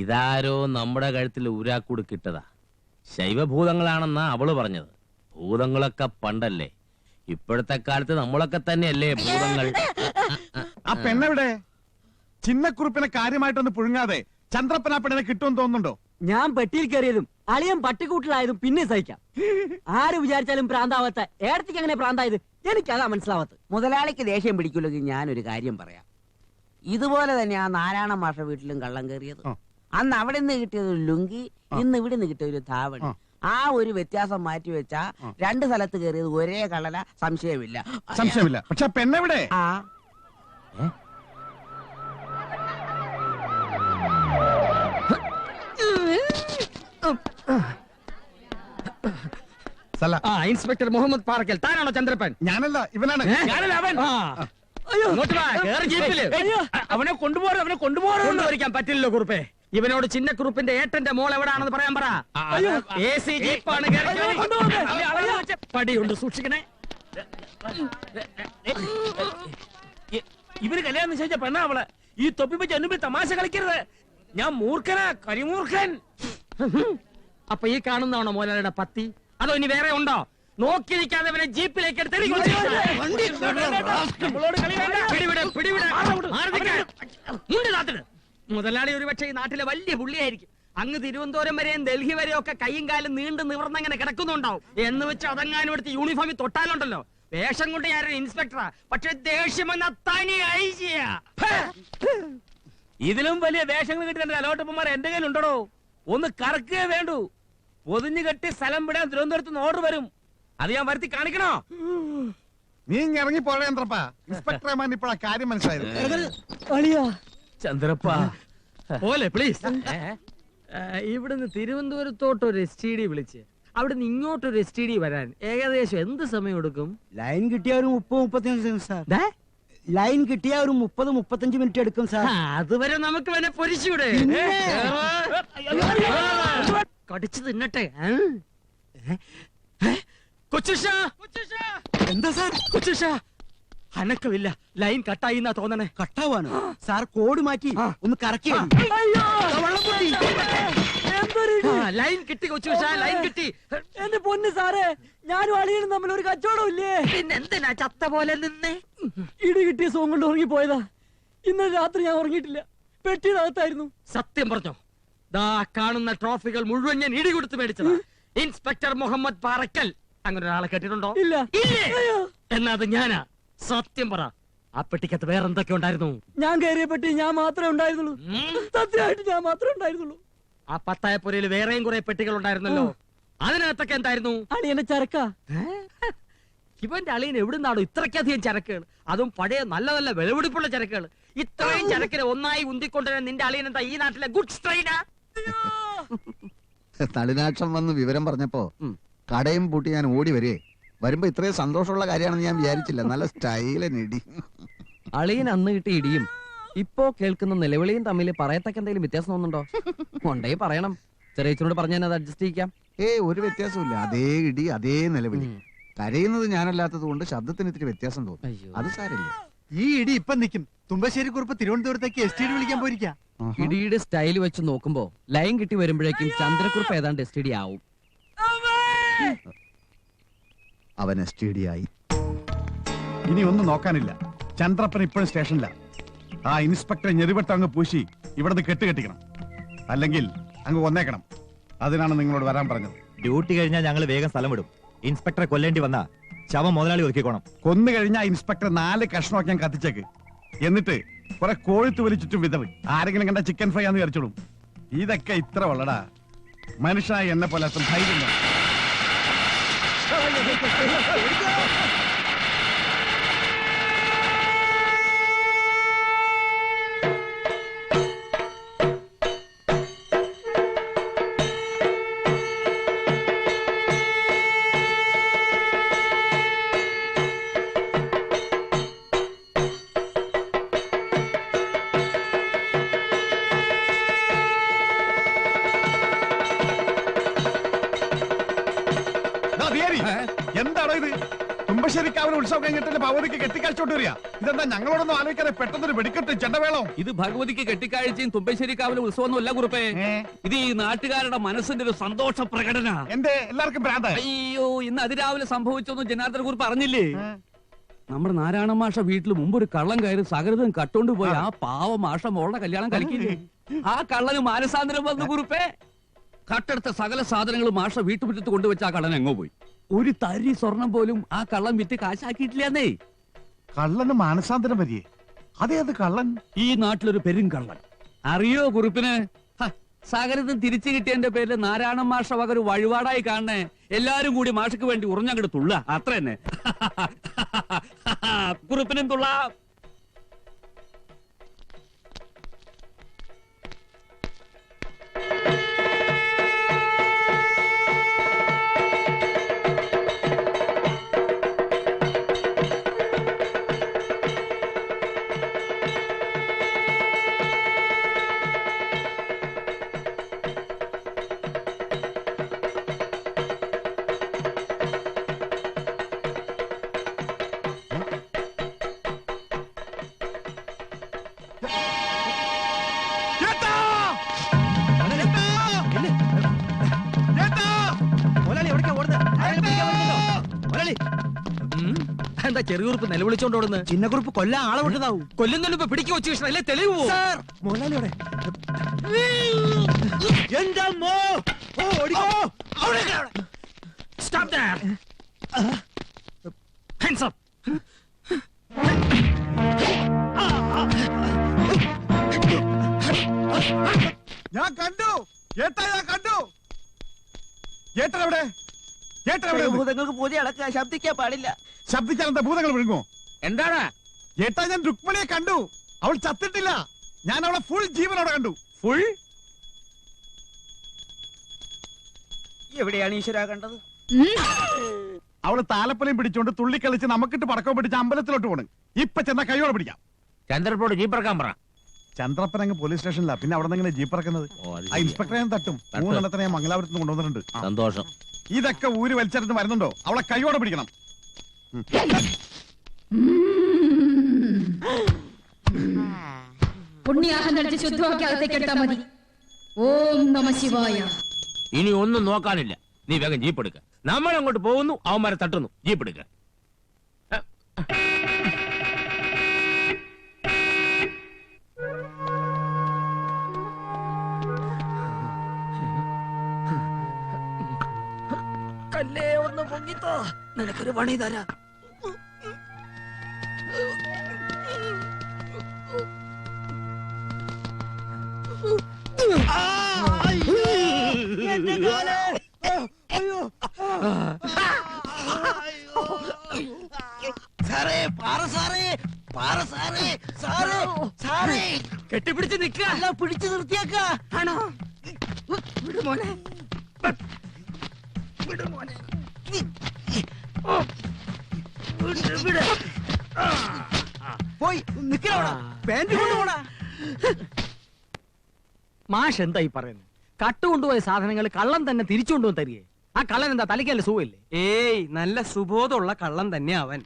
ഇതാരോ നമ്മുടെ കഴുത്തിൽ ഊരാക്കൂട് കിട്ടതാ. ശൈവഭൂതങ്ങളാണെന്നാ അവൾ പറഞ്ഞത്. ഭൂതങ്ങളൊക്കെ പണ്ടല്ലേ. ഇപ്പോഴത്തെ കാലത്ത് നമ്മളൊക്കെ തന്നെയല്ലേ ഭൂതങ്ങൾ. ആ പെണ്ണെവിടെ? ചിന്നക്കുറിപ്പിനെ കാര്യമായിട്ടൊന്ന് പുഴുങ്ങാതെ ചന്ദ്രപ്പന പെണ്ണിനെ കിട്ടുമെന്ന് തോന്നുന്നുണ്ടോ? ഞാൻ പെട്ടിയിൽ കയറിയതും അളിയൻ പട്ടിക്കൂട്ടിലായതും പിന്നെ സഹിക്കാം. ആര് വിചാരിച്ചാലും പ്രാന്താവാത്ത ഏടത്തേക്ക് അങ്ങനെ പ്രാന്തായത് എനിക്കതാ മനസ്സിലാവാത്തത്. മുതലാളിക്ക് ദേഷ്യം പിടിക്കില്ലെങ്കിൽ ഞാനൊരു കാര്യം പറയാം. ഇതുപോലെ തന്നെ ആ നാരായണ മാഷ വീട്ടിലും കള്ളം കയറിയത്. അന്ന് അവിടെ നിന്ന് കിട്ടിയത് ഒരു ലുങ്കി ഇന്ന് ഇവിടെ നിന്ന് കിട്ടിയ ഒരു ധാവണി ആ. ഒരു വ്യത്യാസം മാറ്റി വെച്ചാ രണ്ട് സ്ഥലത്ത് കയറിയത് ഒരേ കളല സംശയമില്ല. സംശയമില്ല. പക്ഷെ പെണ്ണെവിടെ ആ. സല്ല. ആ ഇൻസ്പെക്ടർ മുഹമ്മദ് പാറക്കൽ. താനാണോ ചന്ദ്രപ്പൻ? ഞാനല്ല ഇവനാണ്. ഞാനല്ല അവൻ. ആ. ഇങ്ങോട്ട് വാ, കേറ് ജീപ്പിൽ. അവനെ കൊണ്ടുപോകാൻ അവനെ കൊണ്ടുവരിക്കാൻ പറ്റില്ലല്ലോ കുറുപ്പേ. ഇവനോട് ചിന്നക്കുറുപ്പിന്റെ ഏട്ടന്റെ മോൾ എവിടാണെന്ന് പറയാൻ പറ. എ സി ജീപ്പാണ്. അവനെ പടിയുണ്ട് സൂക്ഷിക്കണേ. ഇവർ കല്യാണം നിശ്ചയിച്ച പെണ്ണ അവൾ. ഈ തൊപ്പി വെച്ച് തമാശ കളിക്കരുത്. ഞാൻ മൂർഖനാ കരിമൂർഖൻ. അപ്പൊ ഈ കാണുന്നതാണോ മോലാലിയുടെ പത്തി? അതോ ഇനി വേറെ ഉണ്ടോ? നോക്കി നിൽക്കാതെ ഇവനെ ജീപ്പിലേക്ക് എടുത്ത്. പിടിവിട്, പിടിവിട്. മുണ്ട്. മുതലാളി ഒരുപക്ഷെ ഈ നാട്ടിലെ വലിയ പുള്ളിയായിരിക്കും. അങ്ങ് തിരുവനന്തപുരം വരെയും ഡൽഹി വരെയും ഒക്കെ കൈയും കാലും നീണ്ടു നിവർന്നങ്ങനെ കിടക്കുന്നുണ്ടാവും. എന്ന് വെച്ച് അതങ്ങാനും എടുത്ത് യൂണിഫോമിൽ തൊട്ടാലുണ്ടല്ലോ. വേഷം കൊണ്ട് ഞാനൊരു ഇൻസ്പെക്ടറാ പക്ഷെ ദേഷ്യം എന്ന തനി ഇതിലും വലിയ വേഷങ്ങൾ കിട്ടുന്ന അലോട്ടപ്പന്മാർ എന്റെ കയ്യിൽ ഉണ്ടോ ഒന്ന് കറക്കുകയേ വേണ്ടു. പൊതിഞ്ഞു കെട്ടി സ്ഥലം വിടാൻ തിരുവനന്തപുരത്ത് നിന്ന് ഓർഡർ വരും. അത് ഞാൻ വരുത്തി കാണിക്കണോ? നീ ഇറങ്ങി പോഴേ ഇൻസ്പെക്ടറെ ഇൻസ്പെക്ടർ റഹ്മാൻ ഇപ്പോഴാ കാര്യം മനസ്സിലായത്. ചന്ദ്രപ്പ. പോലെ പ്ലീസ് ഇവിടുന്ന് തിരുവനന്തപുരത്തോട്ട് ഒരു എസ് ടി ഡി വിളിച്ച്. അവിടുന്ന് ഇങ്ങോട്ടൊരു എസ് ടി ഡി വരാൻ ഏകദേശം എന്ത് സമയം എടുക്കും? ലൈൻ കിട്ടിയ ഒരു മുപ്പത് മുപ്പത്തഞ്ച് സെക്കൻഡ് സാർ. ദേ, ലൈൻ കിട്ടിയ ഒരു മുപ്പത് മുപ്പത്തഞ്ച് മിനിറ്റ് എടുക്കും സാർ. അതുവരെ നമുക്ക് വേണേ പൊരിച്ചൂടെ. കടിച്ചു തിന്നട്ടെ? കൊച്ചുഷ. എന്താ സാർ? കൊച്ചുഷ. അനക്കമില്ല. ലൈൻ കട്ടായി എന്നാ തോന്നണേ. കട്ടാവാണ്. സാർ കോഡ് മാറ്റി ഒന്ന് കറക്കി ലൈൻ കിട്ടി കൊച്ചു ലൈൻ കിട്ടി. എന്റെ പൊന്ന് സാറേ ഞാനും അളിയനും തമ്മിൽ ഒരു കച്ചവടം ഇല്ലേ? പിന്നെന്തിനാ ചത്ത പോലെ നിന്നേ? ഇടി കിട്ടിയ സോങ് കൊണ്ട് ഉറങ്ങി പോയതാ. ഇന്നലെ രാത്രി ഞാൻ ഉറങ്ങിയിട്ടില്ല. പെട്ടിയുടെ സത്യം പറഞ്ഞോ? ദാ കാണുന്ന ട്രോഫികൾ മുഴുവൻ ഞാൻ ഇടി കൊടുത്ത് മേടിച്ചത്. ഇൻസ്പെക്ടർ മുഹമ്മദ് പാറക്കൽ. അങ്ങനെ ഒരാളെ കേട്ടിട്ടുണ്ടോ? ഇല്ല. ഇല്ലേ. എന്നാ അത് ഞാനാ. സത്യം പറ. ആ പെട്ടിക്കകത്ത് വേറെ എന്തൊക്കെ ഉണ്ടായിരുന്നു? ഞാൻ കയറിയ പെട്ടി ഞാൻ മാത്രമേ ഉണ്ടായിരുന്നുള്ളൂ. സത്യമായിട്ട് ഞാൻ മാത്രമേ ഉണ്ടായിരുന്നുള്ളൂ. ആ പത്തായപ്പുരയിൽ വേറെയും കുറെ പെട്ടികൾ ഉണ്ടായിരുന്നല്ലോ. അതിനകത്തൊക്കെ എന്തായിരുന്നു? അളിയന്റെ ചരക്ക. ഇവന്റെ അളിയൻ എവിടുന്നാണോ ഇത്രയ്ക്കധികം ചരക്കുകൾ? അതും പഴയ നല്ല നല്ല വിലപിടിപ്പുള്ള ചരക്കുകൾ. ഇത്രയും ചരക്കിനെ ഒന്നായി ഉന്തിക്കൊണ്ടുവരാൻ നിന്റെ അളിയൻ എന്താ ഈ നാട്ടിലെ ഗുഡ്സ് ട്രെയിനാ തളിനാക്ഷം വന്ന് വിവരം പറഞ്ഞപ്പോ കടയും പൂട്ടി ഞാൻ ഓടി വരേ വരുമ്പോ ഇത്രയും സന്തോഷമുള്ള കാര്യമാണെന്ന് ഞാൻ വിചാരിച്ചില്ല. നല്ല സ്റ്റൈലൻ ഇടി. അളിയൻ അന്ന് കിട്ടിയ ഇടിയും ഇപ്പോ കേൾക്കുന്ന നിലവിളിയും തമ്മിൽ പറയത്തക്ക എന്തെങ്കിലും വ്യത്യാസം തോന്നുന്നുണ്ടോ? കൊണ്ടേ പറയണം. ചെറിയച്ചനോട് പറഞ്ഞ അത് അഡ്ജസ്റ്റ് ചെയ്യിക്കാം. ഏ ഒരു വ്യത്യാസമില്ല അതേ ഇടി അതേ നിലവിളി. കരയുന്നത് ഞാനല്ലാത്തത് കൊണ്ട് ശബ്ദത്തിന് ഇത്തിരി വ്യത്യാസം തോന്നും. അത് സാരില്ല ഈ ഇടി ഇപ്പൊ നിൽക്കും. തുമ്പശ്ശേരി കുറിപ്പ് തിരുവനന്തപുരത്തേക്ക് എസ് ടി ഡി വിളിക്കാൻ പോയിരിക്കാം. ഇടിയുടെ സ്റ്റൈൽ വെച്ച് നോക്കുമ്പോ ലൈൻ കിട്ടി വരുമ്പോഴേക്കും ചന്ദ്രക്കുറിപ്പ് ഏതാണ്ട് എസ് ടി ഡി ആവും. അവൻ എസ് ടി ഡി ആയി. ഇനി ഒന്നും നോക്കാനില്ല. ചന്ദ്രപ്പൻ ഇപ്പോഴും സ്റ്റേഷനില്ല ആ ഇൻസ്പെക്ടറെ ഞെരുവട്ടം അങ്ങ് പൂശി ഇവിടുന്ന് കെട്ടുകെട്ടിക്കണം അല്ലെങ്കിൽ അങ്ങ് കൊന്നേക്കണം. അതിനാണ് നിങ്ങളോട് വരാൻ പറഞ്ഞത്. ഡ്യൂട്ടി കഴിഞ്ഞാൽ ഞങ്ങൾ വേഗം സ്ഥലം വിടും. ഇൻസ്പെക്ടറെ കൊല്ലേണ്ടി വന്ന ശവം മുതലാളി ഒരുക്കിക്കോണം. കൊന്നു കഴിഞ്ഞാൽ ഇൻസ്പെക്ടർ നാല് കഷ്ണമൊക്കെ ഞാൻ കത്തിച്ചേക്ക്. എന്നിട്ട് കുറെ കോഴിത്ത് വലിച്ചിട്ടും വിതവ്. ആരെങ്കിലും കണ്ട ചിക്കൻ ഫ്രൈ ആന്ന് വിചാരിച്ചോളും. ഇതൊക്കെ ഇത്ര ഉള്ളടാ. മനുഷ്യനായി എന്നെ പോലെ അത്ര ധൈര്യം Thank you. ദിയാരി, എന്താണോ ഇത്? തുമ്പശ്ശേരിക്കാവിലെ ഉത്സവം കഴിഞ്ഞിട്ട് ഭഗവതിക്ക് കെട്ടിക്കാഴ്ചോട്ട് വരിക. ഇതെന്താ ഞങ്ങളോടൊന്നും ആലോചിക്കാതെ പെട്ടെന്നൊരു വെടിക്കെട്ട് ചെണ്ടവേളം? ഇത് ഭഗവതിക്ക് കെട്ടിക്കാഴ്ചയും തുമ്പശ്ശേരിക്കാവിലെ ഉത്സവമൊന്നും അല്ല കുറുപ്പേ ഇത് ഈ നാട്ടുകാരുടെ മനസ്സിന്റെ ഒരു സന്തോഷ പ്രകടന. എന്റെ എല്ലാവർക്കും ഭ്രാന്ത? അയ്യോ ഇന്ന് അതിരാവിലെ സംഭവിച്ചൊന്നും ജനാർദ്ദന കുറിപ്പ് അറിഞ്ഞില്ലേ നമ്മുടെ നാരായണ മാഷ വീട്ടിൽ മുമ്പ് ഒരു കള്ളം കയറി സകലതും കട്ടോണ്ട് പോയി. ആ. പാവ മാഷ മോളുടെ കല്യാണം കളിക്കില്ലേ ആ കള്ളന് മാനസാന്തരം വന്നു കുറുപ്പേ കട്ടെടുത്ത സകല സാധനങ്ങളും മാഷ വീട്ടുമുറ്റത്ത് കൊണ്ടുവച്ച ആ കള്ളൻ എങ്ങോ പോയി. ഒരു തരി സ്വർണം പോലും ആ കള്ളൻ വിറ്റ് കാശാക്കിയിട്ടില്ലെന്നേ. കള്ളന് മാനസാന്തരം വരിയേ. അതെ അത് കള്ളൻ. ഈ നാട്ടിലൊരു പെരും കള്ളൻ. അറിയോ കുറിപ്പിന്? ഹ, തിരിച്ചു കിട്ടിയതിന്റെ പേരിൽ നാരായണ മാഷ വക ഒരു വഴിപാടായി കാണണേ. എല്ലാരും കൂടി മാഷക്ക് വേണ്ടി ഉറഞ്ഞങ്ങോട്ട് തുള്ള. അത്ര തന്നെ കുറിപ്പിനും തുള്ള. എന്താ ചെറിയുറുപ്പ് നിലവിളിച്ചോണ്ട് ചിന്ന ചിന്നക്കുറിപ്പ് കൊല്ലാൻ ആളെ വിട്ടതാവും. കൊല്ലുന്നതിന് ഇപ്പൊ പിടിക്കു കൃഷ്ണ അല്ലേ? തെളിവ് പോവും. Stop there. Hands up. ഞാൻ കണ്ടു. ഏട്ടാ ഞാൻ കണ്ടു. ഏട്ടനവിടെ ഏട്ടൻ എവിടെ? ഭൂതങ്ങൾക്ക് പൂജ അടക്കുക ശബ്ദിക്കാൻ പാടില്ല. എന്താ ഭൂതങ്ങൾ വിഴുങ്ങോ എന്താണ് ഏട്ടാ ഞാൻ രുക്മിണിയെ കണ്ടു. അവൾ ചത്തിട്ടില്ല. ഞാൻ അവളെ ഫുൾ ജീവനോടെ കണ്ടു. ഫുൾ എവിടെയാണ് ഈശ്വര കണ്ടത്? അവൾ താലപ്പലയും പിടിച്ചോണ്ട് തുള്ളിക്കളിച്ച് നമുക്കിട്ട് പടക്കം പിടിച്ച് അമ്പലത്തിലോട്ട് പോണ്. ഇപ്പൊ ചെന്ന കൈയോടെ പിടിക്കാം. ചന്ദ്രപ്പോട് ജീപ്പറക്കാൻ പറ ചന്ദ്രപ്പൻ അങ്ങ് പോലീസ് സ്റ്റേഷനിലാ. പിന്നെ അവിടെ നിന്ന് ജീപ്പ് ഇറക്കുന്നത്? ഓ, അത് ആ ശരിയാ. ഇൻസ്പെക്ടറെ ഞാൻ തട്ടും. തട്ടും. മൂന്നെണ്ണത്തിനെ ഞാൻ മംഗലാപുരത്ത് നിന്ന് കൊണ്ടുവന്നിട്ടുണ്ട്. ആ. സന്തോഷം. ഇതൊക്കെ ഊര് വലിച്ചെടുത്ത് വരുന്നുണ്ടോ? അവളെ കൈയോടെ പിടിക്കണം. പുണ്യാഹം നടിച്ച് ശുദ്ധമാക്കി അകത്തേക്ക് എടുത്താൽ മതി. ഓം നമ ശിവായ. ഇനി ഒന്നും നോക്കാനില്ല. നീ വേഗം ജീപ്പ് എടുക്ക. നമ്മൾ അങ്ങോട്ട് പോകുന്നു അവന്മാരെ തട്ടുന്നു. ജീപ്പ് എടുക്ക. കല്ലേ ഒന്ന് പൊങ്ങിത്തോ. നിനക്കൊരു പണി തരാ. സാറേ പാറ സാറേ പാറ സാറേ സാറേ സാറേ. കെട്ടിപ്പിടിച്ച് നിൽക്കുക. അല്ല പിടിച്ചു നിർത്തിയാക്കാണോ മോനെ. പോയി നിക്കണോടാ പാന്റ് കൊണ്ടുപോടാ. മാഷ് എന്തായി പറയുന്നത്? കട്ടുകൊണ്ടുപോയ സാധനങ്ങൾ കള്ളം തന്നെ തിരിച്ചു കൊണ്ടുവന്ന് തരികയെ ആ കള്ളൻ എന്താ തലയ്ക്കല്ല സുഖമില്ലേ? ഏയ് നല്ല സുബോധമുള്ള കള്ളൻ തന്നെ അവൻ.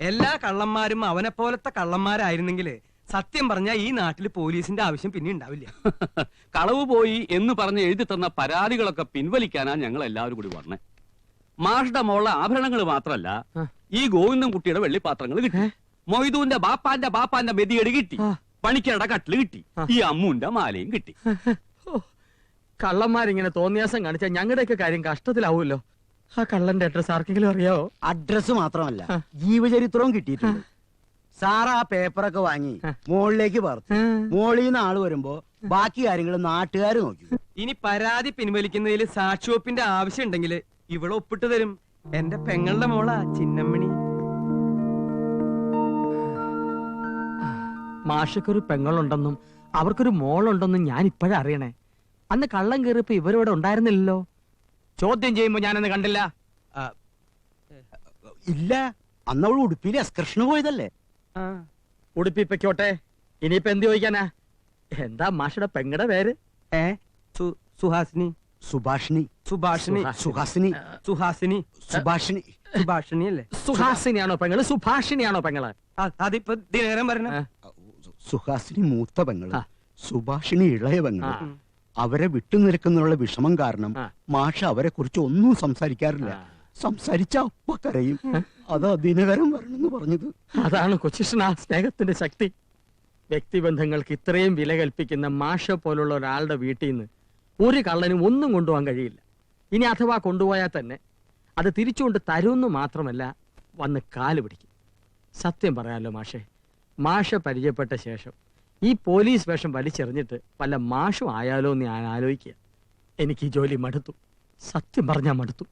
എല്ലാ കള്ളന്മാരും അവനെ പോലത്തെ കള്ളന്മാരായിരുന്നെങ്കിൽ സത്യം പറഞ്ഞാൽ ഈ നാട്ടിൽ പോലീസിന്റെ ആവശ്യം പിന്നെ ഉണ്ടാവില്ല. കളവ് പോയി എന്ന് പറഞ്ഞ് എഴുതി തന്ന പരാതികളൊക്കെ പിൻവലിക്കാനാ ഞങ്ങൾ എല്ലാവരും കൂടി വന്നേ. മാഷുടെ മോളെ ആഭരണങ്ങൾ മാത്രല്ല ഈ ഗോവിന്ദൻ കുട്ടിയുടെ വെള്ളിപ്പാത്രങ്ങൾ കിട്ടി. മൊയ്തുവിന്റെ ബാപ്പാന്റെ ബാപ്പാന്റെ മെതിയടി കിട്ടി. പണിക്കരുടെ കട്ടിൽ കിട്ടി. ഈ അമ്മുന്റെ മാലയും കിട്ടി. കള്ളന്മാരിങ്ങനെ തോന്നിയാസം കാണിച്ചാൽ ഞങ്ങളുടെയൊക്കെ കാര്യം കഷ്ടത്തിലാവുമല്ലോ. ആ കള്ളന്റെ അഡ്രസ് ആർക്കെങ്കിലും അറിയാവോ? അഡ്രസ് മാത്രമല്ല ജീവചരിത്രവും കിട്ടിയിട്ടുണ്ട്. സാർ ആ പേപ്പറൊക്കെ വാങ്ങി മോളിലേക്ക് പറത്തു മുകളിൽ നിന്ന് ആൾ വരുമ്പോ ബാക്കി കാര്യങ്ങൾ നാട്ടുകാർ നോക്കി. ഇനി പരാതി പിൻവലിക്കുന്നതിൽ സാക്ഷിവപ്പിന്റെ ആവശ്യം ഉണ്ടെങ്കിൽ ഇവിടെ ഒപ്പിട്ട് തരും. എന്റെ പെങ്ങളുടെ മോളാ ചിന്നമ്മണി. മാഷക്കൊരു പെങ്ങളുണ്ടെന്നും അവർക്കൊരു മോളുണ്ടെന്നും ഞാൻ ഇപ്പോഴാ അറിയണേ. അന്ന് കള്ളം കയറിയപ്പോ ഇവരോട് ഉണ്ടായിരുന്നില്ലല്ലോ. ചോദ്യം ചെയ്യുമ്പോ ഞാനന്ന് കണ്ടില്ല. ഇല്ല അന്ന് അവൾ ഉടുപ്പിയിൽ എക്സ്കർഷന് പോയതല്ലേ? ഉടുപ്പിപ്പൊക്കോട്ടെ ഇനിയിപ്പോ എന്ത് ചോദിക്കാനാ? എന്താ മാഷയുടെ പെങ്ങളുടെ പേര്? ഏ? സുഹാസിനി. സുഭാഷിണി. സുഭാഷിണി സുഹാസിനി സുഹാസിനി സുഭാഷിണി സുഭാഷിണി അല്ലേ? സുഹാസിനിയാണോ പെങ്ങൾ? സുഭാഷിണിയാണോ പെങ്ങൾ? അതിപ്പോ ദിനകരം പറഞ്ഞ? സുഹാസിനി മൂത്ത പെങ്ങൾ സുഭാഷിണി ഇളയ പെങ്ങൾ അവരെ വിട്ടുനിൽക്കുന്നുള്ള വിഷമം കാരണം മാഷ അവരെ കുറിച്ച് ഒന്നും സംസാരിക്കാറില്ല. സംസാരിച്ച അപ്പ കരയും. അതാ ദിനകരം വരണമെന്ന് പറഞ്ഞത്. അതാണ് കൊച്ചിഷ്ണ സ്നേഹത്തിന്റെ ശക്തി. വ്യക്തിബന്ധങ്ങൾക്ക് ഇത്രയും വില കൽപ്പിക്കുന്ന മാഷ പോലുള്ള ഒരാളുടെ വീട്ടിൽ നിന്ന് ഒരു കള്ളനും ഒന്നും കൊണ്ടുപോകാൻ കഴിയില്ല. ഇനി അഥവാ കൊണ്ടുപോയാൽ തന്നെ അത് തിരിച്ചുകൊണ്ട് തരുമെന്ന് മാത്രമല്ല വന്ന് കാൽ പിടിക്കും. സത്യം പറയാമല്ലോ മാഷെ മാഷ പരിചയപ്പെട്ട ശേഷം ഈ പോലീസ് വേഷം വലിച്ചെറിഞ്ഞിട്ട് വല്ല മാഷും ആയാലോ എന്ന് ഞാൻ ആലോചിക്കുക. എനിക്ക് ഈ ജോലി മടുത്തു. സത്യം പറഞ്ഞാൽ മടുത്തു.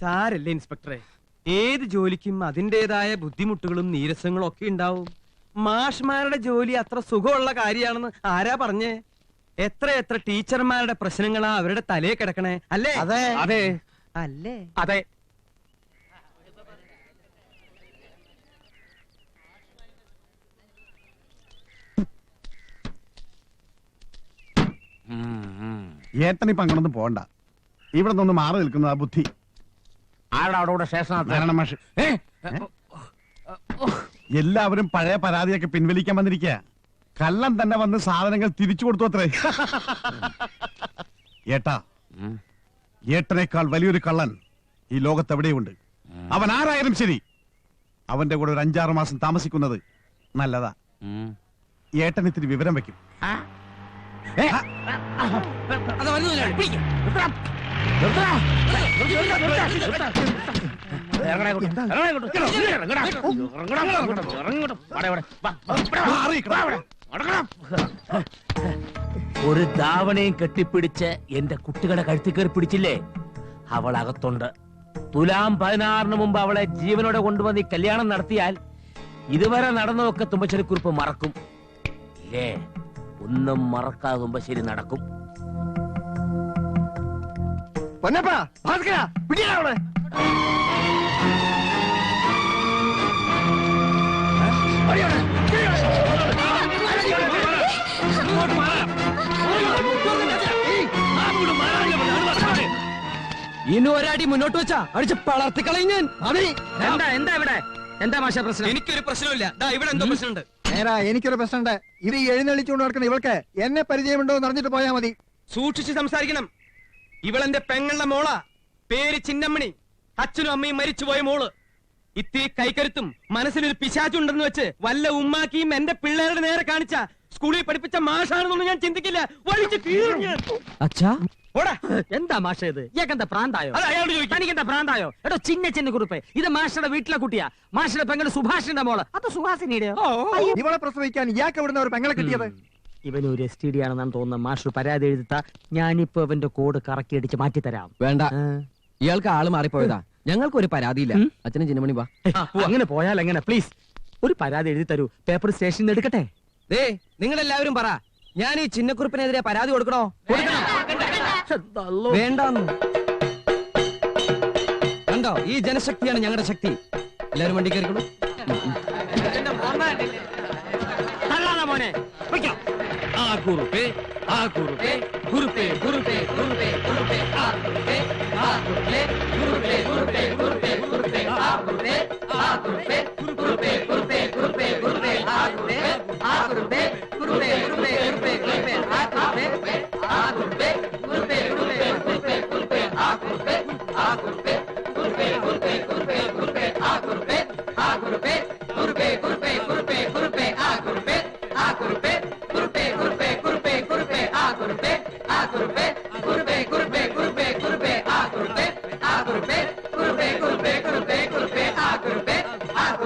സാരല്ലേ ഇൻസ്പെക്ടറെ? ഏത് ജോലിക്കും അതിന്റെതായ ബുദ്ധിമുട്ടുകളും നീരസങ്ങളും ഒക്കെ ഉണ്ടാവും. മാഷ്മാരുടെ ജോലി അത്ര സുഖമുള്ള കാര്യമാണെന്ന് ആരാ പറഞ്ഞേ? എത്ര എത്ര ടീച്ചർമാരുടെ പ്രശ്നങ്ങളാ അവരുടെ തലയെ കിടക്കണേ? അല്ലേ? അതെ. അതെ. അല്ലേ? അതെ. ഏട്ടനി പങ്കണൊന്നും പോണ്ട. ഇവിടെ നിന്ന് മാറി നിൽക്കുന്ന ആ ബുദ്ധി. ആരുടെ അവിടെ കൂടെ നാരായണ മാഷ്. എല്ലാവരും പഴയ പരാതിയൊക്കെ പിൻവലിക്കാൻ വന്നിരിക്കുക കള്ളൻ തന്നെ വന്ന് സാധനങ്ങൾ തിരിച്ചു കൊടുത്തു അത്രേ ഏട്ടാ ഏട്ടനേക്കാൾ വലിയൊരു കള്ളൻ ഈ ലോകത്ത് എവിടെയുണ്ട് അവൻ ആരായാലും ശരി അവന്റെ കൂടെ ഒരു അഞ്ചാറ് മാസം താമസിക്കുന്നത് നല്ലതാ ഏട്ടൻ ഇത്തിരി വിവരം വെക്കും ഒരു ധാവണയും കെട്ടിപ്പിടിച്ച് എന്റെ കുട്ടികളെ കഴുത്തി കയറി പിടിച്ചില്ലേ? അവൾ അകത്തുണ്ട്. തുലാം പതിനാറിന് മുമ്പ് അവളെ ജീവനോടെ കൊണ്ടുവന്ന് കല്യാണം നടത്തിയാൽ ഇതുവരെ നടന്നതൊക്കെ തുമ്പശ്ശേരിക്കുറിപ്പ് മറക്കും. ഇല്ലേ ഒന്നും മറക്കാതെ തുമ്പശ്ശേരി നടക്കും. പൊന്നപ്പാ ഭാസ്കര പിടിയാ അവിടെ ഇനി ഒരടി മുന്നോട്ട് വെച്ചാ അടിച്ച് പളർത്തി കളയും ഞാൻ. എന്താ എന്താ ഇവിടെ? എന്താ മാഷ പ്രശ്നം? എനിക്കൊരു പ്രശ്നമില്ല ഇവിടെ എന്തോ പ്രശ്നമുണ്ട്. നേരാ എനിക്കൊരു പ്രശ്നമുണ്ട്. ഇത് എഴുന്നള്ളിച്ചുകൊണ്ട് നടക്കുന്ന ഇവൾക്ക് എന്നെ പരിചയമുണ്ടോ എന്ന് അറിഞ്ഞിട്ട് പോയാ മതി. സൂക്ഷിച്ച് സംസാരിക്കണം. ഇവളെന്റെ പെങ്ങളുടെ മോളാ. പേര് ചിന്നമ്മണി. അച്ഛനും അമ്മയും മരിച്ചുപോയ മോൾ. ഇത്തിരി കൈക്കരുത്തും മനസ്സിലൊരു പിശാച്ചുണ്ടെന്ന് വെച്ച് വല്ല ഉമ്മാക്കിയും എന്റെ പിള്ളേരുടെ നേരെ കാണിച്ച സ്കൂളിൽ പഠിപ്പിച്ച മാഷാണെന്നൊന്നും ഞാൻ ചിന്തിക്കില്ല. വലിച്ചു കീറും ഞാൻ. അച്ഛാ. ഓടാ. എന്താ മാഷ ഇത്? ഇയാക്കെന്താ പ്രാന്തായോ? അത് അയാളോട് ചോദിക്ക്. തനിക്കെന്താ പ്രാന്തായോ? എടോ ചിന്ന ചിന്ന കുറിപ്പ്. ഇത് മാഷയുടെ വീട്ടിലെ കുട്ടിയാ. മാഷയുടെ പെങ്ങൾ സുഭാഷിന്റെ മോൾ. അത് സുഹാസിനിയുടെ ഇവളെ പ്രസവിക്കാൻ ഇയാൾക്ക് എവിടുന്ന ഒരു പെങ്ങളെ കിട്ടിയത്? ഇവന് ഒരു എസ് ടി ഡി ആണെന്നാണ് തോന്നുന്നത്. മാഷ് പരാതി എഴുതിത്ത ഞാനിപ്പോ അവന്റെ കോഡ് കറക്കി അടിച്ച് മാറ്റി തരാം വേണ്ട ഇയാൾക്ക് ആൾ മാറിപ്പോയതാ. ഞങ്ങൾക്ക് ഒരു പരാതിയില്ല. അച്ഛനും ചിന്നമണി വാ. അങ്ങനെ പോയാൽ എങ്ങനെ? പ്ലീസ് ഒരു പരാതി എഴുതി തരൂ പേപ്പർ സ്റ്റേഷനിൽ നിന്ന് എടുക്കട്ടെ? ദേ നിങ്ങൾ എല്ലാവരും പറ ഞാൻ ഈ ചിന്നക്കുറിപ്പിനെതിരെ പരാതി കൊടുക്കണോ വേണ്ടെന്ന് കണ്ടോ ഈ ജനശക്തിയാണ് ഞങ്ങളുടെ ശക്തി എല്ലാവരും വണ്ടി കയറിക്കണു മോനെ ആ കുറുപ്പേ ആ കുറുപ്പേ കുറുപ്പേ കുറുപ്പേ കുറുപ്പേ കുറുപ്പേ ആ കുറുപ്പേ ആ കുറുപ്പേ കുറുപ്പേ കുറുപ്പേ കുറുപ്പേ കുറുപ്പേ ആ കുറുപ്പേ ആ കുറുപ്പേ കുറുപ്പേ കുറുപ്പേ കുറുപ്പേ കുറുപ്പേ ആ കുറുപ്പേ ആ കുറുപ്പേ